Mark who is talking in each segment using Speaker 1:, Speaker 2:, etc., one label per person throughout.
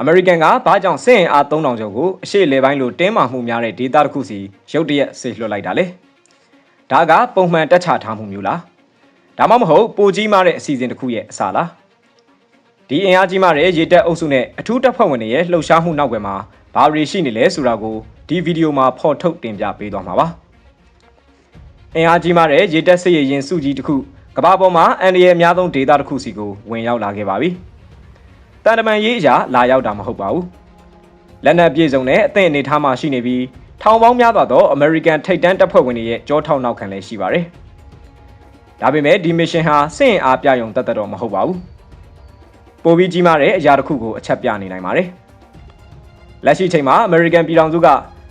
Speaker 1: အမေရိကန်ကဘာကြောင့်စစ်အင်အား3000ကျော်ကိုအရှိလေပိုင်းလိုတင်းမာမှုများတဲ့ဒေသတစ်ခုစီရုတ်တရက်ဆေလွှတ်လိုက်တာလေဒါကပုံမှန်တက်ချထားမှုမျိုးလားဒါမှမဟုတ်ပိုကြီးမားတဲ့အစီအစဉ်တစ်ခုရဲ့အစလားဒီအင်အားကြီးမားတဲ့ရေတပ်အုပ်စုနဲ့အထူးတပ်ဖွဲ့ဝင်တွေရဲ့လှုပ်ရှားမှုနောက်ွယ်မှာဘာတွေရှိနေလဲဆိုတာကိုဒီဗီဒီယိုမှာဖော်ထုတ်တင်ပြပေးသွားမှာပါအင်အားကြီးမားတဲ့ရေတပ်စစ်ရေးရင်စုကြီးတစ်ခုကမ္ဘာပေါ်မှာအန်ဒီရဲ့အများဆုံးဒေသတစ်ခုစီကိုဝင်ရောက်လာခဲ့ပါပြီ တန်တမန်ရေးအရာလာရောက်တာမဟုတ်ပါဘူးလက်နက်ပြေဆုံးနဲ့အသင့်အနေထားမှရှိနေပြီးထောင်ပေါင်းများစွာသော American ထိပ်တန်းတပ်ဖွဲ့ဝင်တွေရဲ့ကြောထောက်နောက်ခံလည်းရှိပါတယ်ဒါပေမဲ့ဒီမစ်ရှင်ဟာစစ်ရင်အားပြယုံတတ်တတော်မဟုတ်ပါဘူးပိုပြီးကြီးမားတဲ့အရာတစ်ခုကိုအချက်ပြနေနိုင်ပါတယ်လက်ရှိချိန်မှာ American ပြည်ထောင်စုက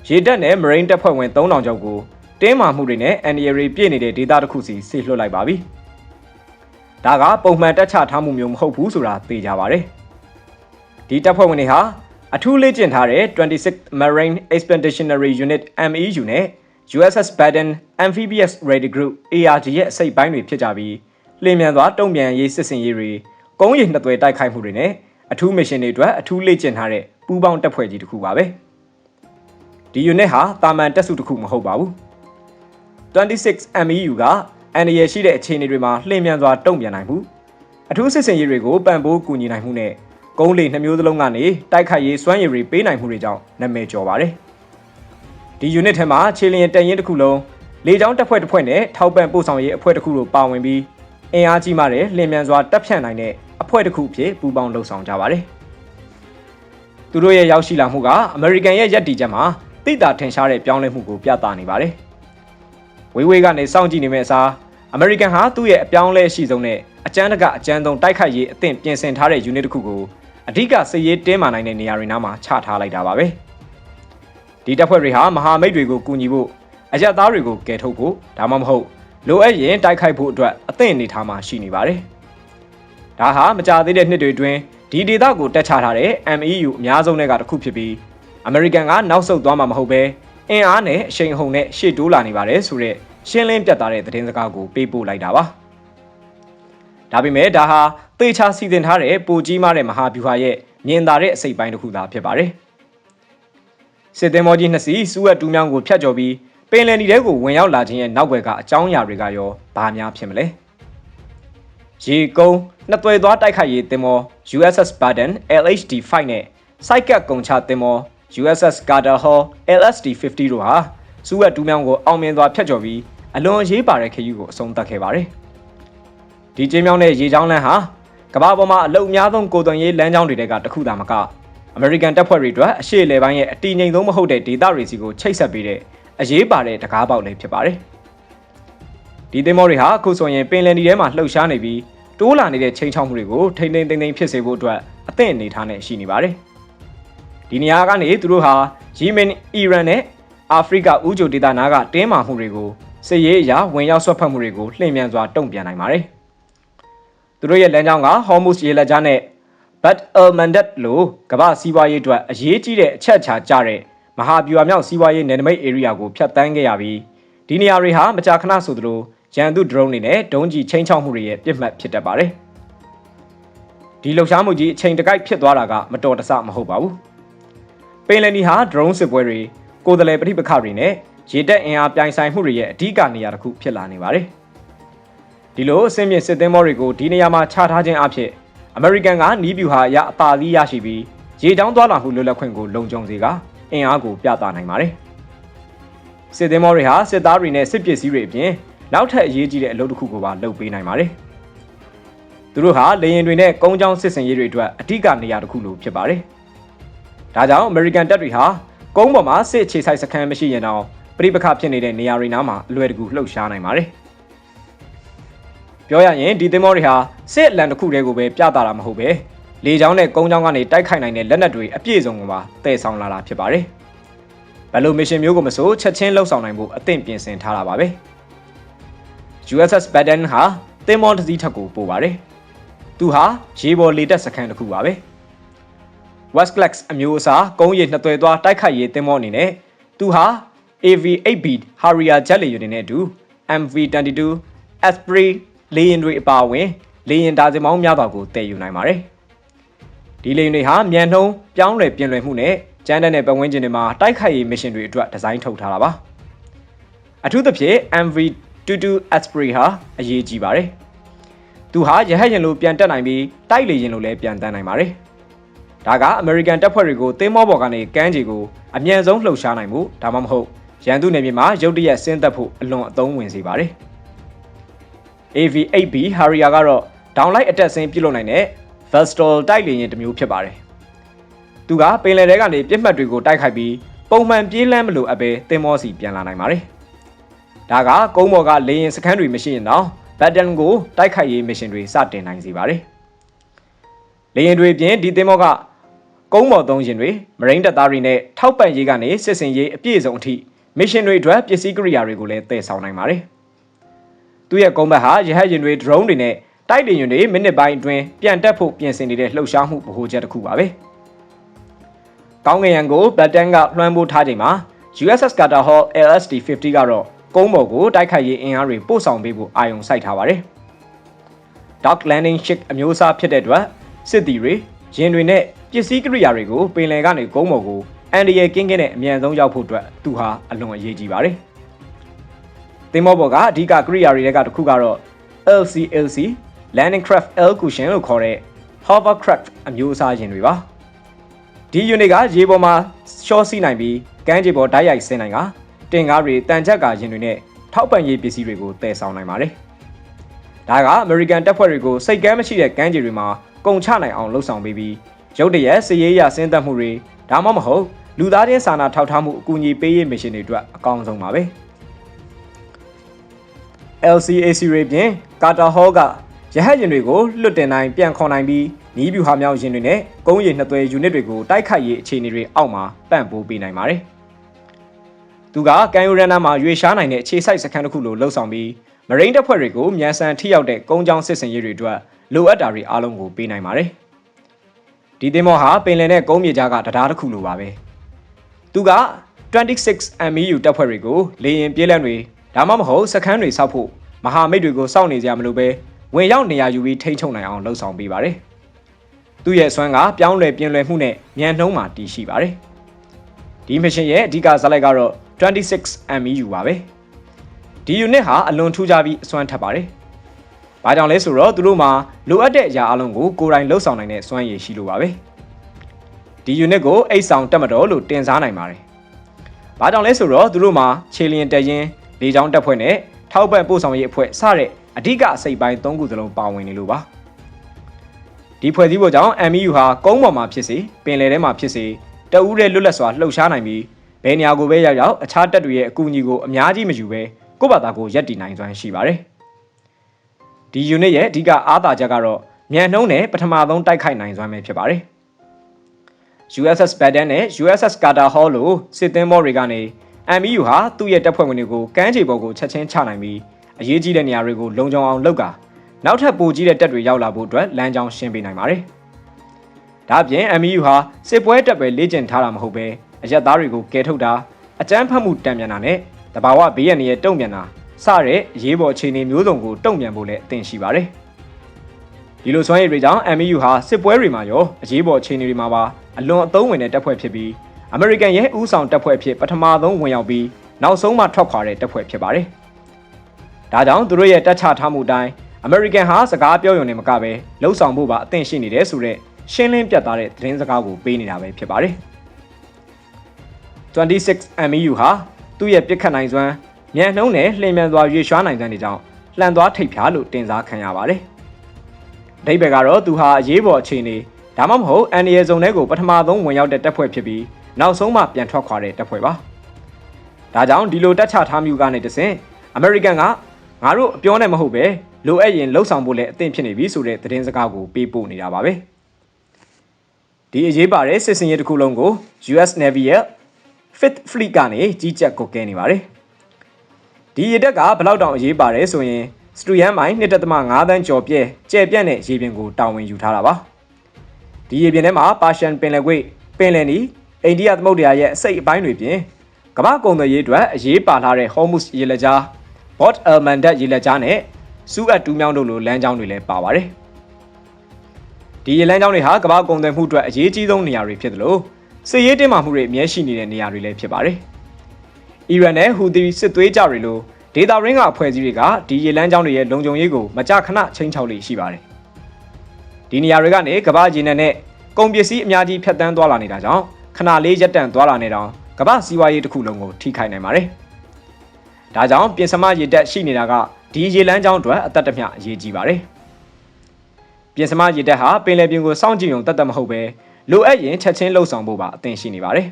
Speaker 1: ရေတပ်နဲ့ Marine တပ်ဖွဲ့ဝင်3000ကျော်ကိုတင်းမာမှုတွေနဲ့ NRA ပြည့်နေတဲ့ဒေသတစ်ခုစီဆေလွှတ်လိုက်ပါပြီ။ဒါကပုံမှန်တက်ချထားမှုမျိုးမဟုတ်ဘူးဆိုတာသိကြပါဗျ။ ဒီတပ်ဖွဲ့ဝင်တွေဟာအထူးလေ့ကျင့်ထားတဲ့26 Marine Expeditionary Unit MEU နဲ့ USS Baden Amphibious Raid Group ARG ရဲ့အစိတ်ပိုင်းတွေဖြစ်ကြပြီးလျင်မြန်စွာတုံ့ပြန်ရေးစစ်စင်ရေးတွေကုန်းရည်နှစ်သွယ်တိုက်ခိုက်မှုတွေနဲ့အထူးမစ်ရှင်တွေအတွက်အထူးလေ့ကျင့်ထားတဲ့ပူးပေါင်းတပ်ဖွဲ့ကြီးတစ်ခုပါပဲ။ဒီ unit ဟာတာမန်တပ်စုတစ်ခုမဟုတ်ပါဘူး။26 MEU ကအန်ရရှိတဲ့အခြေအနေတွေမှာလှည့်မြန်စွာတုံ့ပြန်နိုင်မှုအထူးစစ်စင်ရေးတွေကိုပံ့ပိုးကူညီနိုင်မှုနဲ့ ကုန်းလေနှမျိုးစလုံးကနေတိုက်ခိုက်ရေးစွမ်းရည်တွေပေးနိုင်မှုတွေကြောင့်နာမည်ကျော်ပါတယ်။ဒီ unit ထဲမှာခြေလျင်တန်ရင်တစ်ခုလုံးလေကြောင်းတပ်ဖွဲ့တစ်ဖွဲ့နဲ့ထောက်ပံ့ပို့ဆောင်ရေးအဖွဲ့တစ်ခုတို့ပါဝင်ပြီးအင်အားကြီးမားတဲ့လျင်မြန်စွာတပ်ဖြန့်နိုင်တဲ့အဖွဲ့တစ်ခုအဖြစ်ပူးပေါင်းလှုပ်ဆောင်ကြပါတယ်။သူတို့ရဲ့ရောက်ရှိလာမှုကအမေရိကန်ရဲ့ယက်တီချက်မှာတိတာထင်ရှားတဲ့ပြောင်းလဲမှုကိုပြသနေပါတယ်။ဝေးဝေးကနေစောင့်ကြည့်နေမဲ့အစားအမေရိကန်ဟာသူ့ရဲ့အပြောင်းလဲရှိဆုံးနဲ့အကြမ်းတကအကြမ်းဆုံးတိုက်ခိုက်ရေးအသင့်ပြင်ဆင်ထားတဲ့ unit တစ်ခုကို အဓိကစစ်ရေးတင်းမာနိုင်တဲ့နေရာတွေနားမှာချထားလိုက်တာပါပဲဒီတပ်ဖွဲ့တွေဟာမဟာမိတ်တွေကိုကူညီဖို့အရက်သားတွေကိုကယ်ထုတ်ဖို့ဒါမှမဟုတ်လိုအပ်ရင်တိုက်ခိုက်ဖို့အတွက်အသင့်အနေထားမှာရှိနေပါတယ်ဒါဟာမကြသေးတဲ့နှစ်တွေအတွင်းဒီဒေသကိုတက်ချထားတဲ့ MEU အများဆုံးတဲ့ကတစ်ခုဖြစ်ပြီးအမေရိကန်ကနောက်ဆုတ်သွားမှာမဟုတ်ဘဲအင်အားနဲ့အရှိန်အဟုန်နဲ့ရှေ့တိုးလာနေပါတယ်ဆိုတဲ့ရှင်းလင်းပြတ်သားတဲ့သတင်းစကားကိုပေးပို့လိုက်တာပါဒါပေမဲ့ဒါဟာ သေချာစီစဉ်ထားတဲ့ပိုကြီးမားတဲ့မဟာဗျူဟာရဲ့မြင်သာတဲ့အစိတ်ပိုင်းတစ်ခုသာဖြစ်ပါတယ်စစ်သည်မောကြီးနှစ်စီးစူးအပ်တူးမြောင်းကိုဖျက်ကျော်ပြီးပင်လယ်နီထဲကိုဝင်ရောက်လာခြင်းရဲ့နောက်ွယ်ကအကြောင်းအရာတွေကရောဘာများဖြစ်မလဲရေကုန်းနှစ်သွယ်သွားတိုက်ခိုက်ရေးသင်္ဘော USS Baden LHD-5 နဲ့စိုက်ကတ်ကုံချသင်္ဘော USS Carter Hall LSD-50 တို့ဟာစူးဝက်တူးမြောင်းကိုအောင်မြင်စွာဖျက်ကျော်ပြီးအလွန်အရေးပါတဲ့ခရီးကိုအဆုံးသတ်ခဲ့ပါတယ်။ဒီကျင်းမြောင်းတဲ့ရေချောင်းလမ်းဟာ ကမ္ဘာပေါ်မှာအလုံအများဆုံးကိုယ်သွန်ရေးလမ်းကြောင်းတွေကတစ်ခုသာမကအမေရိကန်တပ်ဖွဲ့တွေအတွက်အရှေ့လေပိုင်းရဲ့အတီငိမ်ဆုံးမဟုတ်တဲ့ဒေသတွေစီကိုချိတ်ဆက်ပေးတဲ့အရေးပါတဲ့တကားပေါက်လည်းဖြစ်ပါတယ်။ဒီသင်္ဘောတွေဟာအခုဆိုရင်ပင်လယ်နီထဲမှာလှုပ်ရှားနေပြီးတိုးလာနေတဲ့ချိန်ချောက်မှုတွေကိုထိမ့်သိမ့်သိမ့်သိမ့်ဖြစ်စေဖို့အတွက်အသင့်အနေထားနဲ့ရှိနေပါတယ်။ဒီနေရာကနေသူတို့ဟာယီမင်အီရန်နဲ့အာဖရိကဥကြိုဒေသနာကတင်းမာမှုတွေကိုစစ်ရေးအရာဝင်ရောက်ဆွတ်ဖက်မှုတွေကိုလှည့်မြန်စွာတုံ့ပြန်နိုင်ပါတယ်။ သူတို့ရဲ့လမ်းကြောင်းက Hormuz ရေလက်ကြားနဲ့ Bab el-Mandeb လိုကမ္ဘာစီးပွားရေးအတွက်အရေးကြီးတဲ့အချက်အခြာကျတဲ့မဟာဗျူဟာမြောက်စီးပွားရေးနယ်နိမိတ် area ကိုဖျက်ဆီးခဲ့ရပြီးဒီနေရာတွေဟာမကြာခဏဆိုသလိုရန်သူ drone တွေနဲ့ဒုံးကျည်ချင်းချောက်မှုတွေရဲ့ပြစ်မှတ်ဖြစ်တတ်ပါတယ်။ဒီလှုပ်ရှားမှုကြီးအချိန်တကိုက်ဖြစ်သွားတာကမတော်တဆမဟုတ်ပါဘူး။ပင်လယ်နီဟာ drone စစ်ပွဲတွေကိုယ်တလဲပဋိပက္ခတွေနဲ့ရေတပ်အင်အားပြိုင်ဆိုင်မှုတွေရဲ့အဓိကနေရာတစ်ခုဖြစ်လာနေပါတယ်။ ဒီလိုအဆင့်မြင့်စစ်သင်္ဘောတွေကိုဒီနေရာမှာချထားခြင်းအဖြစ်အမေရိကန်ကနီးဗျူဟာအရအပါသီးရရှိပြီးရေချောင်းသွားလာမှုလွတ်လပ်ခွင့်ကိုလုံခြုံစေကအင်အားကိုပြသနိုင်ပါတယ်။စစ်သင်္ဘောတွေဟာစစ်သားတွေနဲ့စစ်ပစ္စည်းတွေအပြင်နောက်ထပ်အရေးကြီးတဲ့အလုပ်တစ်ခုကိုပါလုပ်ပေးနိုင်ပါတယ်။သူတို့ဟာလေယာဉ်တွေနဲ့ကုန်းချောင်းစစ်စင်ရေးတွေအတွက်အဓိကနေရာတစ်ခုလိုဖြစ်ပါတယ်။ဒါကြောင့်အမေရိကန်တပ်တွေဟာကုန်းပေါ်မှာစစ်အခြေစိုက်စခန်းမရှိရင်တော့ပြိပခဖြစ်နေတဲ့နေရာတွေနားမှာအလွယ်တကူလှုပ်ရှားနိုင်ပါတယ်။ ပြောရရင်ဒီသင်္ဘောတွေဟာစစ်အလံတစ်ခုတည်းကိုပဲပြသတာမဟုတ်ပဲလေကြောင်းနဲ့ကုန်းကြောင်းကနေတိုက်ခိုက်နိုင်တဲ့လက်နက်တွေအပြည့်စုံကိုပါတည်ဆောင်လာတာဖြစ်ပါတယ်။ဘယ်လိုမစ်ရှင်မျိုးကိုမဆိုချက်ချင်းလှုပ်ဆောင်နိုင်ဖို့အသင့်ပြင်ဆင်ထားတာပါပဲ။ USS Baden ဟာသင်္ဘောတစ်စီးထက်ကိုပို့ပါတယ်။သူဟာရေပေါ်လေတပ်စခန်းတစ်ခုပါပဲ။ Westflex အမျိုးအစားကုန်းရည်နှစ်သွယ်သွားတိုက်ခိုက်ရေးသင်္ဘောအနေနဲ့သူဟာ AV-8B Harrier ဂျက်လေယာဉ်တွေနဲ့အတူ MV-22 Osprey လေယာဉ်တွေအပါအဝင်လေယာဉ်ဒါဇင်ပေါင်းများစွာကိုတည်ယူနိုင်ပါတယ်။ဒီဒီလေယာဉ်တွေဟာမြန်နှုံးပြောင်းလဲပြင်လွယ်မှုနဲ့ကျန်းတဲ့နဲ့ပတ်ဝန်းကျင်တွေမှာတိုက်ခိုက်ရေးမစ်ရှင်တွေအတွက်ဒီဇိုင်းထုတ်ထားတာပါအထူးသဖြင့် MV22 Osprey ဟာအရေးကြီးပါတယ်သူဟာရဟတ်ယာဉ်လိုပြန်တက်နိုင်ပြီးတိုက်လေယာဉ်လိုလည်းပြန်တန်းနိုင်ပါတယ်ဒါကအမေရိကန်တပ်ဖွဲ့တွေကိုသင်းမောပေါ်ကနေကမ်းခြေကိုအမြန်ဆုံးလှုပ်ရှားနိုင်မှုဒါမှမဟုတ်ရန်သူနယ်မြေမှာရုတ်တရက်ဆင်းသက်ဖို့အလွန်အသုံးဝင်စေပါတယ် AV8B Harrier ကတော့ downlight အတက်ဆင်းပြုလုပ်နိုင်တဲ့ Vestal တိုက်လေယာဉ်တစ်မျိုးဖြစ်ပါတယ်။သူကပင်လယ်ထဲကနေပြစ်မှတ်တွေကိုတိုက်ခိုက်ပြီးပုံမှန်ပြေးလမ်းမလို့အပဲသင်္ဘောစီပြန်လာနိုင်ပါတယ်။ဒါကကုန်းပေါ်ကလေယာဉ်စခန်းတွေမရှိရင်တော့ Batten ကိုတိုက်ခိုက်ရေးမစ်ရှင်တွေစတင်နိုင်စေပါတယ်။လေယာဉ်တွေပြင်ဒီသင်္ဘောကကုန်းပေါ်သုံးရင်တွေမရိန်းတပ်သားတွေနဲ့ထောက်ပံ့ရေးကနေစစ်စင်ရေးအပြည့်စုံအထိမစ်ရှင်တွေအတွက်ပစ္စည်းကိရိယာတွေကိုလည်းတည်ဆောင်နိုင်ပါတယ်။ သူ့ရဲ့ကုန်းဘက်ဟာရဟတ်ယာဉ်တွေ drone တွေနဲ့တိုက်လေယာဉ်တွေမိနစ်ပိုင်းအတွင်းပြန်တက်ဖို့ပြင်ဆင်နေတဲ့လှုပ်ရှားမှုဗဟိုချက်တစ်ခုပါပဲ။ကောင်းကင်ယံကိုဘတ်တန်ကလွှမ်းမိုးထားချိန်မှာ USS Carter Hall LSD-50 ကတော့ကုန်းပေါ်ကိုတိုက်ခိုက်ရေးအင်အားတွေပို့ဆောင်ပေးဖို့အာရုံစိုက်ထားပါတယ်။ Dock Landing Ship အမျိုးအစားဖြစ်တဲ့အတွက်စစ်သည်တွေရင်တွေနဲ့ပစ္စည်းကိရိယာတွေကိုပင်လယ်ကနေကုန်းပေါ်ကိုအန်ဒီရဲ့ကင်းကင်းနဲ့အမြန်ဆုံးရောက်ဖို့အတွက်သူဟာအလွန်အရေးကြီးပါတယ်။ သင်္ဘောပေါ်ကအဓိကကိရိယာတွေကတစ်ခုကတော့ LCLC Landing Craft L Cushion လို့ခေါ်တဲ့ Hovercraft အမျိုးအစားယာဉ်တွေပါ။ဒီ unit ကရေပေါ်မှာရှော့စီးနိုင်ပြီးကမ်းခြေပေါ်ဓာတ်ရိုက်ဆင်းနိုင်ကတင်ကားတွေတန်ချက်ကယာဉ်တွေနဲ့ထောက်ပံ့ရေးပစ္စည်းတွေကိုတည်ဆောင်နိုင်ပါတယ်။ဒါက American တပ်ဖွဲ့တွေကိုစိတ်ကမ်းမရှိတဲ့ကမ်းခြေတွေမှာကုန်ချနိုင်အောင်လှုံ့ဆော်ပေးပြီးရုတ်တရက်စည်ရေးရဆင်းသက်မှုတွေဒါမှမဟုတ်လူသားချင်းစာနာထောက်ထားမှုအကူအညီပေးရေးမရှင်တွေအတွက်အကောင်းဆုံးပါပဲ။ LCAC တွေပြင် ကာတာဟောကရဟတ်ယာဉ်တွေကိုလွတ်တင်နိုင်ပြန်ခေါ်နိုင်ပြီးနီးဗျူဟာမြောက်ယာဉ်တွေနဲ့ကုန်းရည်နှစ်သွဲယူနစ်တွေကိုတိုက်ခိုက်ရေးအခြေအနေတွေအောက်မှာပံ့ပိုးပေးနိုင်ပါတယ်။သူကကန်ယူရန်နာမှာရွေရှားနိုင်တဲ့ခြေဆိုင်စခန်းတစ်ခုလိုလှုပ်ဆောင်ပြီးမရိန်းတပ်ဖွဲ့တွေကိုမြန်ဆန်ထိရောက်တဲ့ကုန်းချောင်းစစ်စင်ရေးတွေအတွက်လိုအပ်တာတွေအားလုံးကိုပေးနိုင်ပါတယ်။ဒီသင်္ဘောဟာပင်လယ်နဲ့ကုန်းမြေကြားကတရားတစ်ခုလိုပါပဲ။သူက26 MEU တပ်ဖွဲ့တွေကိုလေရင်ပြေးလန့်တွေ ဒါမှမဟုတ်စခန်းတွေစောက်ဖို့မဟာမိတ်တွေကိုစောင့်နေကြမလို့ပဲဝင်ရောက်နေရာယူပြီးထိန်းချုပ်နိုင်အောင်လှုံ့ဆော်ပေးပါတယ်။သူ့ရဲ့အစွမ်းကပြောင်းလဲပြင်လွယ်မှုနဲ့မြန်နှုံးမှာတည်ရှိပါတယ်။ဒီမရှင်ရဲ့အဓိကဇာတ်လိုက်ကတော့26 MEU ပါပဲ။ဒီ unit ဟာအလွန်ထူးခြားပြီးအစွမ်းထပ်ပါတယ်။ဘာကြောင့်လဲဆိုတော့သူတို့မှာလိုအပ်တဲ့အရာအလုံးကိုကိုယ်တိုင်လှုပ်ဆောင်နိုင်တဲ့စွမ်းရည်ရှိလို့ပါပဲ။ဒီ unit ကိုအိတ်ဆောင်တက်မတော်လို့တင်စားနိုင်ပါတယ်။ဘာကြောင့်လဲဆိုတော့သူတို့မှာခြေလျင်တရင် လေကြောင်းတပ်ဖွဲ့နဲ့ထောက်ပံ့ပို့ဆောင်ရေးအဖွဲ့စတဲ့အဓိကအစိပ်ပိုင်း၃ခုစလုံးပါဝင်နေလို့ပါဒီဖွဲ့စည်းပုံကြောင့် MU ဟာကုန်းပေါ်မှာဖြစ်စေပင်လယ်ထဲမှာဖြစ်စေတအူးတဲ့လွတ်လပ်စွာလှုပ်ရှားနိုင်ပြီးဘယ်နေရာကိုပဲရောက်ရောက်အခြားတပ်တွေရဲ့အကူအညီကိုအများကြီးမယူဘဲကိုယ့်ဘာသာကိုယက်တည်နိုင်စွမ်းရှိပါတယ်ဒီ unit ရဲ့အဓိကအားသာချက်ကတော့မြန်နှုံးနဲ့ပထမဆုံးတိုက်ခိုက်နိုင်စွမ်းပဲဖြစ်ပါတယ် USS Baden နဲ့ USS Carter Hall လို့စစ်သင်္ဘောတွေကနေ MU ဟာသူ့ရဲ့တပ်ဖွဲ့ဝင်တွေကိုကမ်းခြေပေါ်ကိုချက်ချင်းချနိုင်ပြီးအရေးကြီးတဲ့နေရာတွေကိုလုံခြုံအောင်လုပ်ကာနောက်ထပ်ပိုကြီးတဲ့တပ်တွေရောက်လာဖို့အတွက်လမ်းကြောင်းရှင်းပေးနိုင်ပါတယ်။ဒါ့အပြင် MU ဟာစစ်ပွဲတပ်ပဲလေ့ကျင့်ထားတာမဟုတ်ပဲအရက်သားတွေကိုကယ်ထုတ်တာအကြမ်းဖက်မှုတံပြန်တာနဲ့တဘာဝဘေးရန်ရဲ့တုံ့ပြန်တာစတဲ့အရေးပေါ်အခြေအနေမျိုးစုံကိုတုံ့ပြန်ဖို့လည်းအသင့်ရှိပါတယ်။ဒီလိုစွမ်းရည်တွေကြောင့် MU ဟာစစ်ပွဲတွေမှာရောအရေးပေါ်အခြေအနေတွေမှာပါအလွန်အသုံးဝင်တဲ့တပ်ဖွဲ့ဖြစ်ပြီး အမေရိကန်ရဲ့ဦးဆောင်တပ်ဖွဲ့အဖြစ်ပထမဆုံးဝင်ရောက်ပြီးနောက်ဆုံးမှထွက်ခွာတဲ့တပ်ဖွဲ့ဖြစ်ပါတယ်။ဒါကြောင့်သူတို့ရဲ့တပ်ချထားမှုတိုင်းအမေရိကန်ဟာစကားပြောရုံနဲ့မကပဲလှုပ်ဆောင်ဖို့ပါအသင့်ရှိနေတယ်ဆိုတော့ရှင်းလင်းပြတ်သားတဲ့သတင်းစကားကိုပေးနေတာပဲဖြစ်ပါတယ်။26 MEU ဟာသူ့ရဲ့ပြစ်ခတ်နိုင်စွမ်းမြန်နှုံးနဲ့လှင်မြန်စွာရွေ့ရွှားနိုင်စွမ်းတွေကြောင့်လှန်သွားထိပ်ဖြားလို့တင်စားခံရပါတယ်။အဓိပ္ပာယ်ကတော့သူဟာအရေးပေါ်အခြေအနေဒါမှမဟုတ်အန်ဒီယေဇုံထဲကိုပထမဆုံးဝင်ရောက်တဲ့တပ်ဖွဲ့ဖြစ်ပြီး နောက်ဆုံးမှပြန်ထွက်ခွာတဲ့တပ်ဖွဲ့ပါ။ဒါကြောင့်ဒီလိုတက်ချထားမှုကနေတဆင့်အမေရိကန်ကငါတို့အပြောနဲ့မဟုတ်ပဲလိုအပ်ရင်လှုပ်ဆောင်ဖို့လည်းအသင့်ဖြစ်နေပြီဆိုတဲ့သတင်းစကားကိုပေးပို့နေတာပါပဲ။ဒီအရေးပါတဲ့စစ်စင်ရေးတစ်ခုလုံးကို US Navy ရဲ့ Fifth Fleet ကနေကြီးကြပ်ကုတ်ကဲနေပါတယ်။ဒီရတက်ကဘလောက်တောင်အရေးပါတယ်ဆိုရင်စတူယန်မိုင်1.5တန်းကျော်ပြဲကျဲပြန့်တဲ့ရေပြင်ကိုတာဝန်ယူထားတာပါ။ဒီရေပြင်ထဲမှာပါရှန်ပင်လယ်ကွေ့ပင်လယ်နီ အိန္ဒိယသမုဒ္ဒရာရဲ့အစိတ်အပိုင်းတွေပြင်ကမ္ဘာကုန်သွယ်ရေးအတွက်အရေးပါလာတဲ့ Hormuz ရေလက်ကြား Bot El Mandeb ရေလက်ကြားနဲ့စူအတ်တူးမြောင်းတို့လိုလမ်းကြောင်းတွေလည်းပါပါတယ်။ဒီဒီရေလမ်းကြောင်းတွေဟာကမ္ဘာကုန်သွယ်မှုအတွက်အရေးကြီးဆုံးနေရာတွေဖြစ်တယ်လို့စစ်ရေးတင်းမာမှုတွေအမြဲရှိနေတဲ့နေရာတွေလည်းဖြစ်ပါတယ်။အီရန်နဲ့ဟူသီစစ်သွေးကြတွေလိုဒေတာရင်းကအဖွဲ့အစည်းတွေကဒီရေလမ်းကြောင်းတွေရဲ့လုံခြုံရေးကိုမကြာခဏချိန်ချောက်လေးရှိပါတယ်။ဒီနေရာတွေကနေကမ္ဘာဂျင်းနဲ့ကုန်ပစ္စည်းအများကြီးဖြတ်တန်းသွားလာနေတာကြောင့် ခဏလေးရပ်တန့်သွားလာနေတောင်ကမ္ဘာစီးပွားရေးတစ်ခုလုံးကိုထိခိုက်နိုင်ပါတယ်။ဒါကြောင့်ပြင်စမရေတက်ရှိနေတာကဒီရေလမ်းကြောင်းအတွက်အသက်တမျှအရေးကြီးပါတယ်။ပြင်စမရေတက်ဟာပင်လယ်ပြင်ကိုစောင့်ကြည့်ရုံတတ်တတ်မဟုတ်ပဲလိုအပ်ရင်ချက်ချင်းလှုပ်ဆောင်ဖို့ပါအသင့်ရှိနေပါတယ်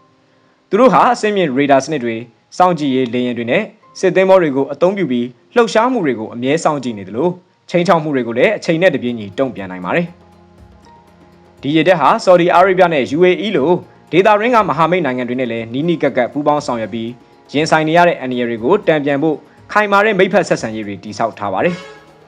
Speaker 1: ။သူတို့ဟာအစင်းမြင့်ရေဒါစနစ်တွေစောင့်ကြည့်ရေးလေယာဉ်တွေနဲ့စစ်သင်းဘောတွေကိုအသုံးပြုပြီးလှုပ်ရှားမှုတွေကိုအမြဲစောင့်ကြည့်နေတယ်လို့ချိန်ချောက်မှုတွေကိုလည်းအချိန်နဲ့တပြေးညီတုံ့ပြန်နိုင်ပါတယ်။ ဒီရေတက်ဟာ Saudi Arabia နဲ့ UAE လို့ဒေတာရင်းကမဟာမိတ်နိုင်ငံတွေနဲ့လည်းနီးနီးကပ်ကပ်ပူးပေါင်းဆောင်ရွက်ပြီးရင်ဆိုင်နေရတဲ့အန္တရာယ်တွေကိုတံပြန်ဖို့ခိုင်မာတဲ့မိဖက်ဆက်ဆံရေးတွေတည်ဆောက်ထားပါတယ်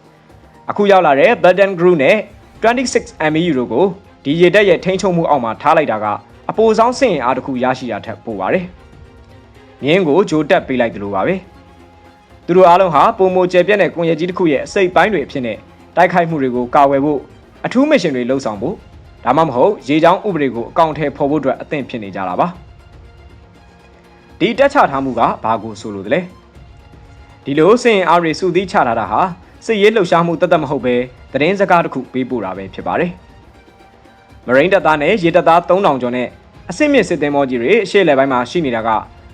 Speaker 1: ။အခုရောက်လာတဲ့ Button Group နဲ့ 26 MEU တို့ကိုဒီရေတက်ရဲ့ထိန်းချုပ်မှုအောက်မှာထားလိုက်တာကအပိုဆောင်စင်ရင်အားတစ်ခုရရှိတာထက်ပိုပါတယ်။မြင်းကိုဂျိုတက်ပေးလိုက်တယ်လို့ပါပဲ။သူတို့အားလုံးဟာပုံမိုကျယ်ပြက်တဲ့ကွန်ရက်ကြီးတစ်ခုရဲ့အစိတ်ပိုင်းတွေအဖြစ်နဲ့တိုက်ခိုက်မှုတွေကိုကာဝယ်ဖို့အထူးမစ်ရှင်တွေလှုပ်ဆောင်ဖို့ ဒါမှမဟုတ်ရေချောင်းဥပဒေကိုအကောင့်ထဲပေါ်ဖို့အတွက်အသင့်ဖြစ်နေကြတာပါ။ဒီတက်ချထားမှုကဘာကိုဆိုလိုသလဲ။ဒီလိုစင်အားတွေစုသီးချထားတာဟာစစ်ရေးလှုပ်ရှားမှုတသက်မဟုတ်ပဲသတင်းစကားတစ်ခုပေးပို့တာပဲဖြစ်ပါတယ်။မရိန်းတပ်သားနဲ့ရေတပ်သား3000ကျော်နဲ့အစစ်မြစ်စစ်သင်္ဘောကြီးတွေအရှေ့လယ်ပိုင်းမှာရှိနေတာက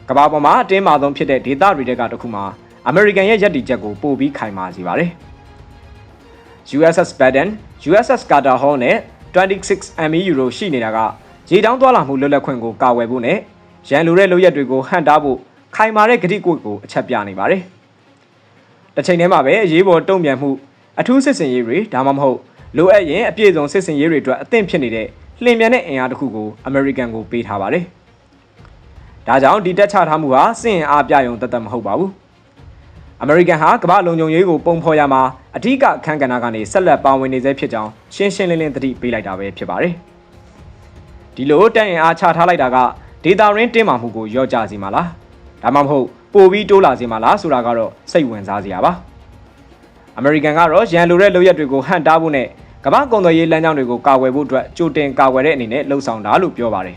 Speaker 1: ကမ္ဘာပေါ်မှာအတင်းမာဆုံးဖြစ်တဲ့ဒေသတွေတဲကတစ်ခုမှာအမေရိကန်ရဲ့ရည်တည်ချက်ကိုပို့ပြီးခိုင်မာစေပါတယ်။ USS Baden, USS Carter Hall နဲ့ 26 MEU တို့ရှိနေတာကရေတောင်းသွားလာမှုလွတ်လပ်ခွင့်ကိုကာဝယ်ဖို့နဲ့ရန်လိုတဲ့လုပ်ရက်တွေကိုဟန့်တားဖို့ခိုင်မာတဲ့ဂတိကွက်ကိုအချက်ပြနေပါတယ်။တစ်ချိန်တည်းမှာပဲအရေးပေါ်တုံ့ပြန်မှုအထူးစစ်စင်ရေးတွေဒါမှမဟုတ်လိုအပ်ရင်အပြည့်စုံစစ်စင်ရေးတွေအတွက်အသင့်ဖြစ်နေတဲ့လျင်မြန်တဲ့အင်အားတစ်ခုကိုအမေရိကန်ကိုပေးထားပါတယ်။ဒါကြောင့်ဒီတက်ချထားမှုဟာစင်အားပြယုံတသက်မဟုတ်ပါဘူး။ အမေရိကန်ဟာကမ္ဘာလုံခြုံရေးကိုပုံဖော်ရမှာအထူးအခမ်းကဏ္ဍကနေဆက်လက်ပါဝင်နေသေးဖြစ်ကြောင်းရှင်းရှင်းလင်းလင်းသတိပေးလိုက်တာပဲဖြစ်ပါတယ်။ဒီလိုတက်ရင်အားချထားလိုက်တာကဒေတာရင်းတင်းမာမှုကိုရော့ကျစေမှာလား။ဒါမှမဟုတ်ပိုပြီးတိုးလာစေမှာလားဆိုတာကတော့စိတ်ဝင်စားစရာပါ။အမေရိကန်ကတော့ရန်လိုတဲ့လုပ်ရက်တွေကိုဟန့်တားဖို့နဲ့ကမ္ဘာကုန်သွယ်ရေးလမ်းကြောင်းတွေကိုကာကွယ်ဖို့အတွက်ကြိုတင်ကာကွယ်တဲ့အနေနဲ့လှုံ့ဆော်တာလို့ပြောပါတယ်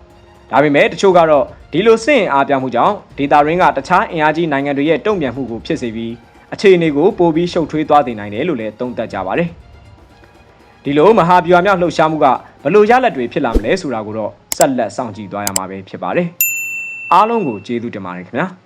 Speaker 1: ။ဒါပေမဲ့တချို့ကတော့ ဒီလိုစင့်အားပြမှုကြောင့်ဒေတာရင်းကတခြားအင်အားကြီးနိုင်ငံတွေရဲ့တုံ့ပြန်မှုကိုဖြစ်စေပြီးအခြေအနေကိုပိုပြီးရှုပ်ထွေးသွားနိုင်တယ်လို့လည်းသုံးသပ်ကြပါတယ်။ဒီလိုမဟာဗျူဟာမြောက်လှုပ်ရှားမှုကဘလို့ရလက်တွေဖြစ်လာမလဲဆိုတာကိုတော့ဆက်လက်စောင့်ကြည့်သွားရမှာပဲဖြစ်ပါတယ်။အားလုံးကိုကျေးဇူးတင်ပါတယ်ခင်ဗျာ။